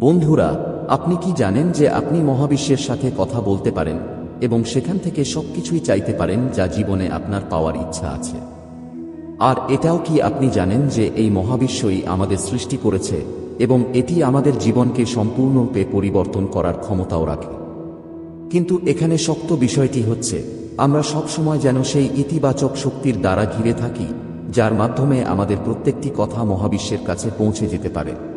বন্ধুরা, আপনি কি জানেন যে আপনি মহাবিশ্বের সাথে কথা বলতে পারেন এবং সেখান থেকে সবকিছুই চাইতে পারেন যা জীবনে আপনার পাওয়ার ইচ্ছা আছে? আর এটাও কি আপনি জানেন যে এই মহাবিশ্বই আমাদের সৃষ্টি করেছে এবং এটি আমাদের জীবনকে সম্পূর্ণরূপে পরিবর্তন করার ক্ষমতাও রাখে? কিন্তু এখানে শক্ত বিষয়টি হচ্ছে, আমরা সবসময় যেন সেই ইতিবাচক শক্তির দ্বারা ঘিরে থাকি, যার মাধ্যমে আমাদের প্রত্যেকটি কথা মহাবিশ্বের কাছে পৌঁছে যেতে পারে।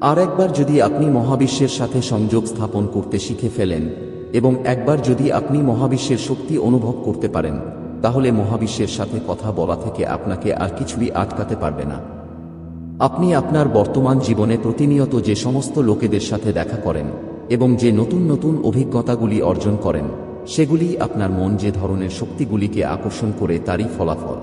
আর একবার যদি আপনি মহাবিশ্বের সাথে সংযোগ স্থাপন করতে শিখে ফেলেন, এবং একবার যদি আপনি মহাবিশ্বের শক্তি অনুভব করতে পারেন, তাহলে মহাবিশ্বের সাথে কথা বলা থেকে আপনাকে আর কিছুই আটকাতে পারবে না। আপনি আপনার বর্তমান জীবনে প্রতিনিয়ত যে সমস্ত লোকেদের সাথে দেখা করেন, এবং যে নতুন নতুন অভিজ্ঞতাগুলি অর্জন করেন, সেগুলি আপনার মন যে ধরনের শক্তিগুলিকে আকর্ষণ করে তারই ফলাফল।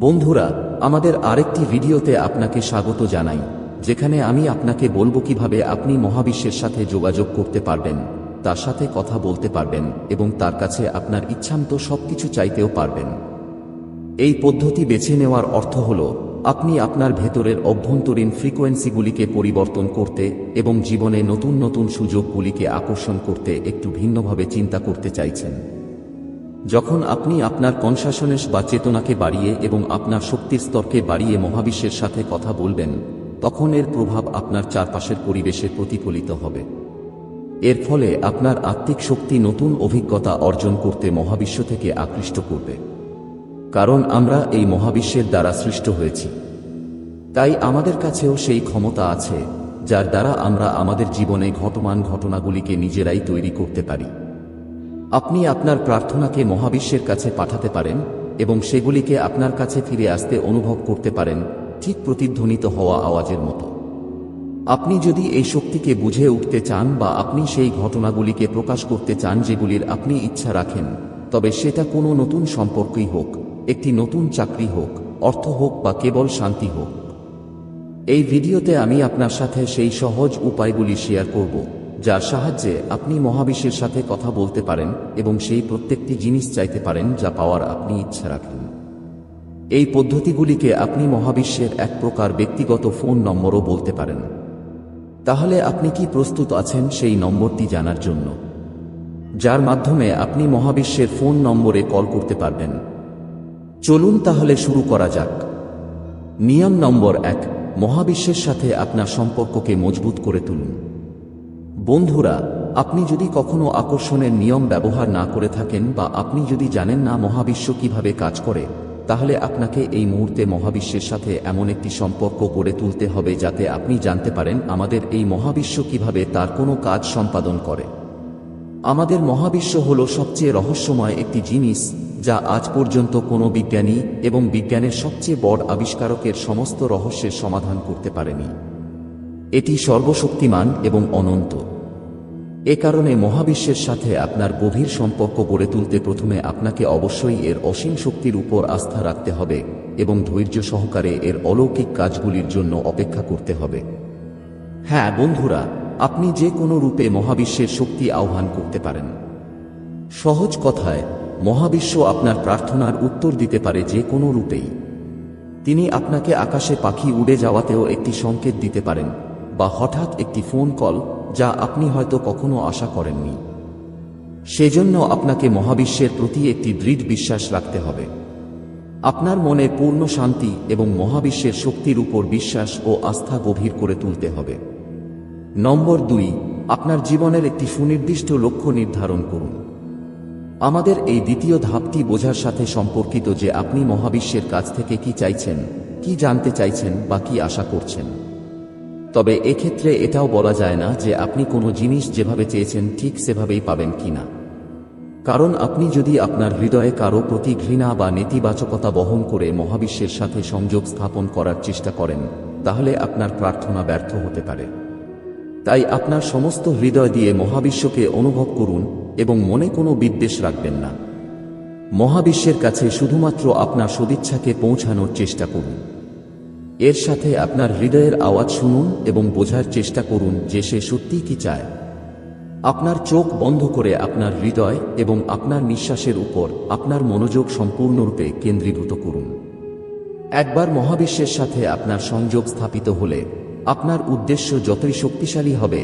বন্ধুরা, আমাদের আরেকটি ভিডিওতে আপনাকে স্বাগত জানাই। যেখানে আমি আপনাকে বলব কীভাবে আপনি মহাবিশ্বের সাথে যোগাযোগ করতে পারবেন, তার সাথে কথা বলতে পারবেন এবং তার কাছে আপনার ইচ্ছামতো সবকিছু চাইতেও পারবেন। এই পদ্ধতি বেছে নেওয়ার অর্থ হল, আপনি আপনার ভেতরের অভ্যন্তরীণ ফ্রিকোয়েন্সিগুলিকে পরিবর্তন করতে এবং জীবনে নতুন নতুন সুযোগগুলিকে আকর্ষণ করতে একটু ভিন্নভাবে চিন্তা করতে চাইছেন। যখন আপনি আপনার কনশাসনেস বা চেতনাকে বাড়িয়ে এবং আপনার শক্তির স্তরকে বাড়িয়ে মহাবিশ্বের সাথে কথা বলবেন তখন এর প্রভাব আপনার চারপাশের পরিবেশে প্রতিফলিত হবে। এর ফলে আপনার আত্মিক শক্তি নতুন অভিজ্ঞতা অর্জন করতে মহাবিশ্ব থেকে আকৃষ্ট করবে। কারণ আমরা এই মহাবিশ্বের দ্বারা সৃষ্ট হয়েছি। তাই আমাদের কাছেও সেই ক্ষমতা আছে, যার দ্বারা আমরা আমাদের জীবনে ঘটমান ঘটনাগুলিকে নিজেরাই তৈরি করতে পারি। আপনি আপনার প্রার্থনাকে মহাবিশ্বের কাছে পাঠাতে পারেন এবং সেগুলিকে আপনার কাছে ফিরে আসতে অনুভব করতে পারেন ঠিক প্রতিধ্বনিত হওয়া আওয়াজের মতো। আপনি যদি এই শক্তিকে বুঝে উঠতে চান বা আপনি সেই ঘটনাগুলিকে প্রকাশ করতে চান যেগুলির আপনি ইচ্ছা রাখেন, তবে সেটা কোনো নতুন সম্পর্কই হোক, একটি নতুন চাকরি হোক, অর্থ হোক বা কেবল শান্তি হোক। এই ভিডিওতে আমি আপনার সাথে সেই সহজ উপায়গুলি শেয়ার করব, যার সাহায্যে আপনি মহাবিশ্বের সাথে কথা বলতে পারেন এবং সেই প্রত্যেকটি জিনিস চাইতে পারেন যা পাওয়ার আপনি ইচ্ছা রাখেন। এই পদ্ধতিগুলিকে আপনি মহাবিশ্বের এক প্রকার ব্যক্তিগত ফোন নম্বরও বলতে পারেন। তাহলে আপনি কি প্রস্তুত আছেন সেই নম্বরটি জানার জন্য? যার মাধ্যমে আপনি মহাবিশ্বের ফোন নম্বরে কল করতে পারবেন। চলুন তাহলে শুরু করা যাক। নিয়ম নম্বর এক, মহাবিশ্বের সাথে আপনার সম্পর্ককে মজবুত করে তুলুন। বন্ধুরা, আপনি যদি কখনো আকর্ষণের নিয়ম ব্যবহার না করে থাকেন বা আপনি যদি জানেন না মহাবিশ্ব কীভাবে কাজ করে তাহলে আপনাকে এই মুহূর্তে মহাবিশ্বের সাথে এমন একটি সম্পর্ক গড়ে তুলতে হবে যাতে আপনি জানতে পারেন আমাদের এই মহাবিশ্ব কীভাবে তার কোনো কাজ সম্পাদন করে। আমাদের মহাবিশ্ব হল সবচেয়ে রহস্যময় একটি জিনিস, যা আজ পর্যন্ত কোনো বিজ্ঞানী এবং বিজ্ঞানের সবচেয়ে বড় আবিষ্কারকের সমস্ত রহস্যের সমাধান করতে পারেনি। এটি সর্বশক্তিমান এবং অনন্ত। এ কারণে মহাবিশ্বের সাথে আপনার গভীর সম্পর্ক গড়ে তুলতে প্রথমে আপনাকে অবশ্যই এর অসীম শক্তির উপর আস্থা রাখতে হবে এবং ধৈর্য সহকারে এর অলৌকিক কাজগুলির জন্য অপেক্ষা করতে হবে। হ্যাঁ বন্ধুরা, আপনি যে কোনো রূপে মহাবিশ্বের শক্তি আহ্বান করতে পারেন। সহজ কথায়, মহাবিশ্ব আপনার প্রার্থনার উত্তর দিতে পারে যে কোনো রূপেই। তিনি আপনাকে আকাশে পাখি উড়ে যাওয়াতেও একটি সংকেত দিতে পারেন বা হঠাৎ একটি ফোন কল যা আপনি হয়তো কখনো আশা করেননি। সেজন্য আপনাকে মহাবিশ্বের প্রতি একটি দৃঢ় বিশ্বাস রাখতে হবে। আপনার মনে পূর্ণ শান্তি এবং মহাবিশ্বের শক্তির উপর বিশ্বাস ও আস্থা গভীর করে তুলতে হবে। নম্বর দুই, আপনার জীবনের একটি সুনির্দিষ্ট লক্ষ্য নির্ধারণ করুন। আমাদের এই দ্বিতীয় ধাপটি বোঝার সাথে সম্পর্কিত যে আপনি মহাবিশ্বের কাছ থেকে কি চাইছেন, কি জানতে চাইছেন বা কি আশা করছেন। তবে এক্ষেত্রে এটাও বলা যায় না যে আপনি কোনো জিনিস যেভাবে চেয়েছেন ঠিক সেভাবেই পাবেন কিনা। কারণ আপনি যদি আপনার হৃদয়ে কারও প্রতি ঘৃণা বা নেতিবাচকতা বহন করে মহাবিশ্বের সাথে সংযোগ স্থাপন করার চেষ্টা করেন, তাহলে আপনার প্রার্থনা ব্যর্থ হতে পারে। তাই আপনার সমস্ত হৃদয় দিয়ে মহাবিশ্বকে অনুভব করুন এবং মনে কোনো বিদ্বেষ রাখবেন না। মহাবিশ্বের কাছে শুধুমাত্র আপনার সদিচ্ছাকে পৌঁছানোর চেষ্টা করুন। এর সাথে আপনার হৃদয়ের আওয়াজ শুনুন এবং বোঝার চেষ্টা করুন যে সে সত্যি কি চায়। আপনার চোখ বন্ধ করে আপনার হৃদয় এবং আপনার নিঃশ্বাসের উপর আপনার মনোযোগ সম্পূর্ণরূপে কেন্দ্রীভূত করুন। একবার মহাবিশ্বের সাথে আপনার সংযোগ স্থাপিত হলে আপনার উদ্দেশ্য যতই শক্তিশালী হবে